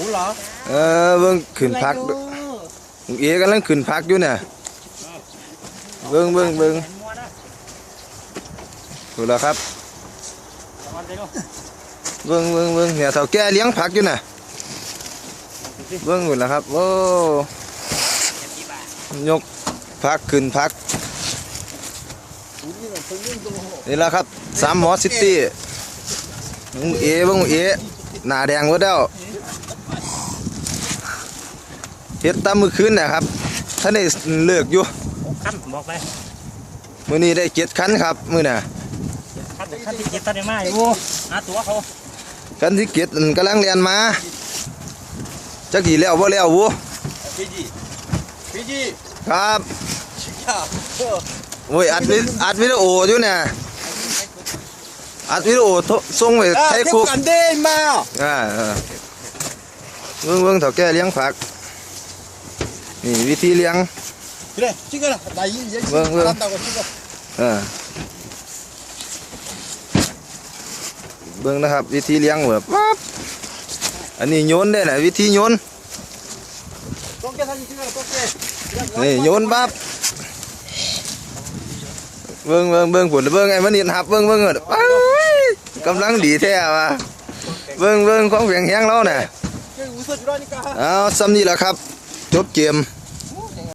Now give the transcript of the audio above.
หูเหรอ เออเบิ่งขึ้นพักุงเอ๋กำลังขึ้นพักอยู่เนี่ยเบิ่งเบิ่งเบิ่งดูแล้วครับเบิ่งเบิ่งเบิ่งเนี่ยเสาแก่เลี้ยงผักอยู่เนี่ยเบิ่งหมดแล้วครับโอ้ยกพักขึ้นพักนี่แหละครับสามหมอซิตี้ลุงเอ๋เบิ่งเอ๋หน้าแดงหมดเด้ว เห็ดตามือคืนนะครับท่านได้เลือกอยู่ขั้นบอกไปมือนี้ได้เจ็ดขันครับ มือน่ะขั้นขั้นที่เจ็ดตอนนี้มาอยู่หาตัวเขาขั้นที่เจ็ดกำลังเรียนมาจักกี่แล้วว่าแล้ววูพี่จีพี่จีครับโอ้ยอัดวิอัดวิดีโออยู่เนี่ยอัดวิดีโอส่งไปไทยคุกกันได้มาอ่าเมืองเมืองเถ่แก่เลี้ยงฝาก นี่วิธีเลี้ยงเบิ่ด้ยินเยอะเออเบิ่งนะครับ วิธีเลี้ยงแบบปอันนี้โยนได้นะวิธีโยนนี่โยนปั๊บเบิ่งเบิ่งเบิ่งผลเบิ่งไอ้มันเห็นหับเบิ่งเบิ่งเหรอกำลังดีแท้ว่ะเบิ่งเบิ่งของเวียงแห้งแล้วน่ะเอาซ้ำนี่แหละครับ จบเกม 아,